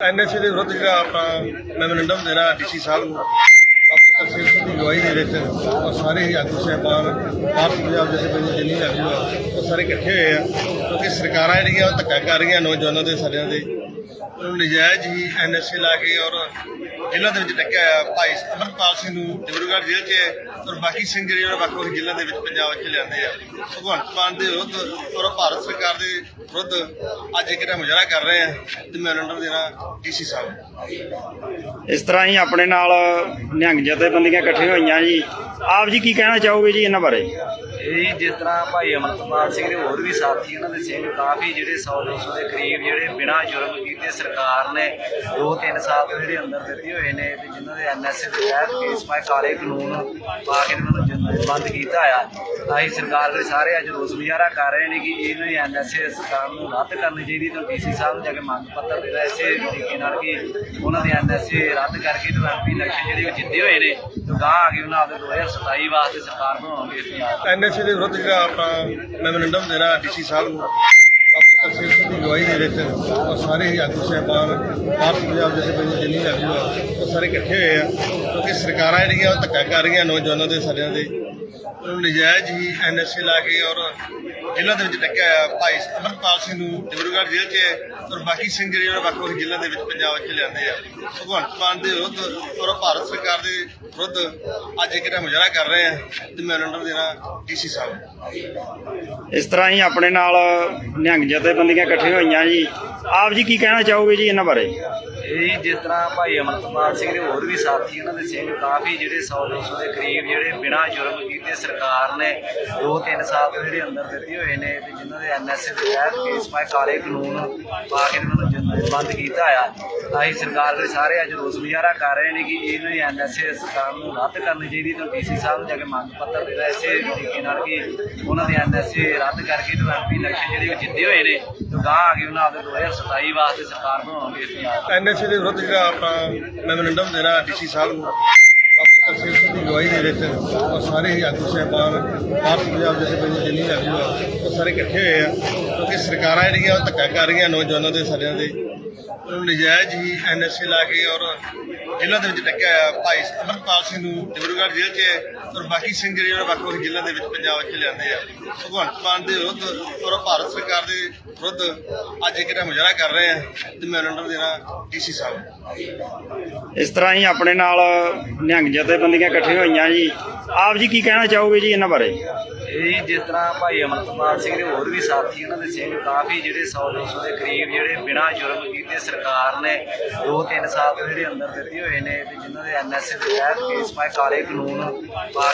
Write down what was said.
NSA ਦੇ ਵਿਰੁੱਧ ਜਿਹੜਾ ਆਪਣਾ ਮੈਮੋਰੰਡਮ ਦੇਣਾ ਡੀਸੀ ਸਾਹਿਬ ਨੂੰ ਆਪਣੀ ਤਸਵੀਰ ਦੀ ਅਗਵਾਈ ਦੇ ਵਿੱਚ ਔਰ ਸਾਰੇ ਹੀ ਆਗੂ ਸਹਿਬਾਨ ਭਾਰਤ ਪੰਜਾਬ ਦੇ ਜਿੰਨੀ ਆਗੂ ਆ, ਉਹ ਸਾਰੇ ਇਕੱਠੇ ਹੋਏ ਆ। ਕਿਉਂਕਿ ਸਰਕਾਰਾਂ ਜਿਹੜੀਆਂ ਉਹ ਧੱਕਾ ਕਰ ਰਹੀਆਂ ਨੌਜਵਾਨਾਂ ਦੇ ਸਾਰਿਆਂ ਦੇ। ਉਹਨੂੰ ਨਜਾਇਜ਼ ਹੀ ਐਨਐਸਏ ਲਾ ਕੇ ਔਰ ਜ਼ਿਲ੍ਹਾ ਦੇ ਵਿੱਚ ਟੱਕਿਆ ਆ ਭਾਈ ਅਮਰਪਾਲ ਸਿੰਘ ਨੂੰ ਡਿਬਰੂਗੜ੍ਹ ਜੇਲ੍ਹ 'ਚ ਔਰ ਬਾਕੀ ਸਿੰਘ ਜਿਹੜੇ ਵੱਖ ਵੱਖ ਜ਼ਿਲ੍ਹਿਆਂ ਦੇ ਵਿੱਚ ਪੰਜਾਬ 'ਚ ਲਿਆਂਦੇ ਆ। ਭਗਵੰਤ ਮਾਨ ਦੇ ਵਿਰੁੱਧ ਔਰ ਭਾਰਤ ਸਰਕਾਰ ਦੇ ਵਿਰੁੱਧ ਅੱਜ ਇੱਕ ਮੁਜ਼ਾਹਰਾ ਕਰ ਰਹੇ ਆ ਤੇ ਮੈਮੋਰੰਡਮ ਦੇਣਾ ਡੀਸੀ ਸਾਹਿਬ ਇਸ ਤਰ੍ਹਾਂ ਹੀ ਆਪਣੇ ਨਾਲ ਨਿਹੰਗ ਜਥੇਬੰਦੀਆਂ ਇਕੱਠੀਆਂ ਹੋਈਆਂ ਜੀ। ਆਪ ਜੀ ਕੀ ਕਹਿਣਾ ਚਾਹੋਗੇ ਜੀ ਇਹਨਾਂ ਬਾਰੇ? ਇਹ ਜਿਸ ਤਰ੍ਹਾਂ ਭਾਈ ਅਮਰਪਾਲ ਸਿੰਘ ਦੇ ਹੋਰ ਵੀ ਸਾਥੀ ਉਹਨਾਂ ਦੇ ਸਿੰਘ ਕਾਫੀ ਜਿਹੜੇ 100 200 ਦੇ ਕਰੀਬ ਜਿਹੜੇ ਬਿਨਾਂ ਜੁਰਮ ਕੀਤੇ ਸਰਕਾਰ ਨੇ 2-3 ਸਾਲ ਤੋਂ ਜਿਹੜੇ ਅੰਦਰ ਦਿੱਤੇ ਹੋਏ ਨੇ ਤੇ ਜਿਨ੍ਹਾਂ ਦੇ ਐਨਐਸਏ ਦੇ ਤਹਿਤ ਕੇਸ ਪਾਏ, ਕਾਲੇ ਕਾਨੂੰਨ ਪਾ ਕੇ ਉਹਨਾਂ ਨੂੰ ਜਿੰਦ- ਬੰਦ ਕੀਤਾ ਆ ਅਸੀਂ ਸਰਕਾਰ ਦੇ ਸਾਰੇ ਅੱਜ ਰੋਸ ਮੁਜ਼ਾਹਰਾ ਕਰ ਰਹੇ ਨੇ ਕਿ ਇਹਨਾਂ ਦੀ ਐਨਐਸਏ ਸਰਕਾਰ ਨੂੰ ਰੱਦ ਕਰਨੀ ਚਾਹੀਦੀ ਤੇ ਡੀਸੀ ਸਾਹਿਬ ਨੂੰ ਜਾ ਕੇ ਮੰਗ ਪੱਤਰ ਦੇਣਾ ਇਸੇ ਤਰੀਕੇ ਨਾਲ ਕਿ ਉਹਨਾਂ ਦੀ ਐਨਐਸਏ ਰੱਦ ਕਰਕੇ ਤੇ ਐਮਪੀ ਇਲੈਕਸ਼ਨ ਜਿਹੜੇ ਉਹ ਜਿੱਤੇ ਹੋਏ ਨੇ ਗਾਂ ਆ ਕੇ ਉਹਨਾਂ ਆਪਦੇ 2027 ਵਾਸਤੇ ਸਰਕਾਰ ਬਣਾਉਣਗੇ ਪੰਜਾਬ ਦੀ। ਐਨਐਸਏ ਦੇ ਵਿਰੁੱਧ ਜਿਹੜਾ ਆਪਣਾ ਮੈਮੋਰੰਡਮ ਦੇਣਾ ਡੀਸੀ ਸਾਹਿਬ ਨੂੰ ਆਪਣੀ ਤਸਵੀਰ ਦੀ ਅਗਵਾਈ ਦੇ ਵਿੱਚ ਔਰ ਸਾਰੇ ਹੀ ਆਗੂ ਸਹਿਬਾਨ, ਆਪ ਪੰਜਾਬ ਦੇ ਪਿੰਡ ਜਿੰਨੀ ਆਗੂ ਆ, ਉਹ ਸਾਰੇ ਇਕੱਠੇ ਹੋਏ ਆ, ਕਿਉਂਕਿ ਸਰਕਾਰਾਂ ਜਿਹੜੀਆਂ ਉਹ ਧੱਕਾ ਕਰ ਰਹੀਆਂ ਨੌਜਵਾਨਾਂ ਦੇ ਸਾਰਿਆਂ ਦੇ ਉਹਨੂੰ ਨਜਾਇਜ਼ ਹੀ ਐਨਐਸਏ ਲਾ ਕੇ ਔਰ ਜ਼ਿਲ੍ਹਾ ਦੇ ਵਿੱਚ ਟੱਕਿਆ ਹੋਇਆ ਭਾਈ ਅਮਰਪਾਲ ਸਿੰਘ ਨੂੰ ਡਿਬਰੂਗੜ੍ਹ ਜੇਲ੍ਹ 'ਚ ਔਰ ਬਾਕੀ ਸਿੰਘ ਜਿਹੜੇ ਵੱਖ ਵੱਖ ਜ਼ਿਲ੍ਹਿਆਂ ਦੇ ਵਿੱਚ ਪੰਜਾਬ 'ਚ ਲਿਆਂਦੇ ਆ। ਭਗਵੰਤ ਮਾਨ ਦੇ ਵਿਰੁੱਧ ਔਰ ਭਾਰਤ ਸਰਕਾਰ ਦੇ ਵਿਰੁੱਧ ਅੱਜ ਇੱਕ ਜਿਹੜਾ ਮੁਜ਼ਾਹਰਾ ਕਰ ਰਹੇ ਆ, ਤੇ ਮੈਮੋਰੰਡਮ ਦੇਣਾ ਡੀਸੀ ਸਾਹਿਬ ਨੂੰ। ਇਸ ਤਰ੍ਹਾਂ ਹੀ ਆਪਣੇ ਨਾਲ ਨਿਹੰਗ ਜਥੇਬੰਦੀਆਂ ਇਕੱਠੀਆਂ ਹੋਈਆਂ ਜੀ। ਆਪ ਜੀ ਕੀ ਕਹਿਣਾ ਚਾਹੋਗੇ ਜੀ ਇਹਨਾਂ ਬਾਰੇ? ਇਹ ਜਿਸ ਤਰ੍ਹਾਂ ਭਾਈ ਅਮਰਪਾਲ ਸਿੰਘ ਦੇ ਹੋਰ ਵੀ ਸਾਥੀ ਇਹਨਾਂ ਦੇ ਸਿੰਘ, ਕਾਫੀ ਜਿਹੜੇ 100 200 ਦੇ ਕਰੀਬ ਜਿਹੜੇ ਬਿਨਾਂ ਜੁਰਮ ਕੀਤੇ ਸਰਕਾਰ ਨੇ 2-3 ਸਾਲ ਤੋਂ ਜਿਹੜੇ ਅੰਦਰ ਦਿੱਤੇ ਹੋਏ ਨੇ ਤੇ ਜਿਨ੍ਹਾਂ ਦੇ ਐਨਐਸਏ ਦੇ ਤਹਿਤ ਕੇਸ ਪਾਏ, ਕਾਲੇ ਕਾਨੂੰਨ ਪਾ ਕੇ ਇਹਨਾਂ ਨੂੰ ਜਿੰਦ- ਬੰਦ ਕੀਤਾ ਆ। ਅਸੀਂ ਸਰਕਾਰ ਦੇ ਸਾਰੇ ਅੱਜ ਰੋਸ ਮੁਜ਼ਾਹਰਾ ਕਰ ਰਹੇ ਨੇ ਕਿ ਇਹਨਾਂ ਦੀ ਐਨਐਸਏ ਸਰਕਾਰ ਨੂੰ ਰੱਦ ਕਰਨੀ ਚਾਹੀਦੀ ਤੇ ਡੀਸੀ ਸਾਹਿਬ ਨੂੰ ਜਾ ਕੇ ਮੰਗ ਪੱਤਰ ਦੇਣਾ ਇਸੇ ਤਰੀਕੇ ਨਾਲ ਕਿ ਉਹਨਾਂ ਦੀ ਐਨਐਸਏ ਰੱਦ ਕਰਕੇ ਤੇ ਐਮਪੀ ਇਲੈਕਸ਼ਨ ਜਿਹੜੇ ਉਹ ਜਿੱਤੇ ਹੋਏ ਨੇ, ਤੇ ਗਾਂ ਆ ਕੇ ਉਹਨਾਂ ਆਪਦੇ 2027 ਵਾਸਤੇ ਸਰਕਾਰ ਬਣਾਉਣਗੇ ਪੰਜਾਬ ਦੀ। ਐਨਐਸਏ ਦੇ ਵਿਰੁੱਧ ਜਿਹੜਾ ਆਪਣਾ ਮੈਮੋਰੰਡਮ ਦੇਣਾ ਡੀਸੀ ਸਾਹਿਬ ਨੂੰ ਆਪਣੀ ਤਸਵੀਰ ਦੀ ਅਗਵਾਈ ਦੇ ਵਿੱਚ ਔਰ ਸਾਰੇ ਹੀ ਆਗੂ ਸਹਿਬਾਨ ਭਾਰਤ ਪੰਜਾਬ ਦੇ ਪਿੰਡ ਜਿੰਨੀ ਆਗੂ ਆ, ਉਹ ਸਾਰੇ ਇਕੱਠੇ ਹੋਏ ਆ, ਕਿਉਂਕਿ ਸਰਕਾਰਾਂ ਜਿਹੜੀਆਂ ਉਹ ਧੱਕਾ ਕਰ ਰਹੀਆਂ ਨੌਜਵਾਨਾਂ ਦੇ ਸਾਰਿਆਂ ਦੇ ਉਹਨੂੰ ਨਜਾਇਜ਼ ਹੀ ਐਨਐਸਏ ਲਾ ਕੇ ਔਰ ਜ਼ਿਲ੍ਹਾ ਦੇ ਵਿੱਚ ਟੱਕਿਆ ਆ ਭਾਈ ਅਮਰਪਾਲ ਸਿੰਘ ਨੂੰ ਡਿਬਰੂਗੜ੍ਹ ਜੇਲ੍ਹ 'ਚ ਔਰ ਬਾਕੀ ਸਿੰਘ ਜਿਹੜੇ ਉਹਨਾਂ ਵੱਖ ਵੱਖ ਜ਼ਿਲ੍ਹਿਆਂ ਦੇ ਵਿੱਚ ਪੰਜਾਬ ਵਿੱਚ ਲਿਆਂਦੇ ਆ। ਭਗਵੰਤ ਮਾਨ ਦੇ ਵਿਰੁੱਧ ਔਰ ਭਾਰਤ ਸਰਕਾਰ ਦੇ ਵਿਰੁੱਧ ਅੱਜ ਇੱਕ ਮੁਜ਼ਾਹਰਾ ਕਰ ਰਹੇ ਆ ਤੇ ਮੈਮੋਰੰਡਮ ਦੇਣਾ ਡੀਸੀ ਸਾਹਿਬ। ਇਸ ਤਰ੍ਹਾਂ ਹੀ ਆਪਣੇ ਨਾਲ ਨਿਹੰਗ ਜਥੇਬੰਦੀਆਂ ਇਕੱਠੀਆਂ ਹੋਈਆਂ ਜੀ। ਆਪ ਜੀ ਕੀ ਕਹਿਣਾ ਚਾਹੋਗੇ ਜੀ ਇਹਨਾਂ ਬਾਰੇ? ਇਹ ਜਿਸ ਤਰ੍ਹਾਂ ਭਾਈ ਅਮਰਪਾਲ ਸਿੰਘ ਦੇ ਹੋਰ ਵੀ ਸਾਥੀ ਉਹਨਾਂ ਦੇ ਸਿੰਘ ਕਾਫੀ ਜਿਹੜੇ 100 200 ਦੇ ਕਰੀਬ ਜਿਹੜੇ ਬਿਨਾਂ ਜੁਰਮ ਕੀਤੇ ਸਰਕਾਰ ਨੇ 2-3 ਸਾਲ ਤੋਂ ਜਿਹੜੇ ਅੰਦਰ ਦਿੱਤੇ ਹੋਏ ਨੇ ਤੇ ਜਿਨ੍ਹਾਂ ਦੇ ਐਨਐਸਏ ਦੇ ਤਹਿਤ ਕੇਸ ਪਾਏ ਕਾਲੇ ਕਾਨੂੰਨ ਪਾ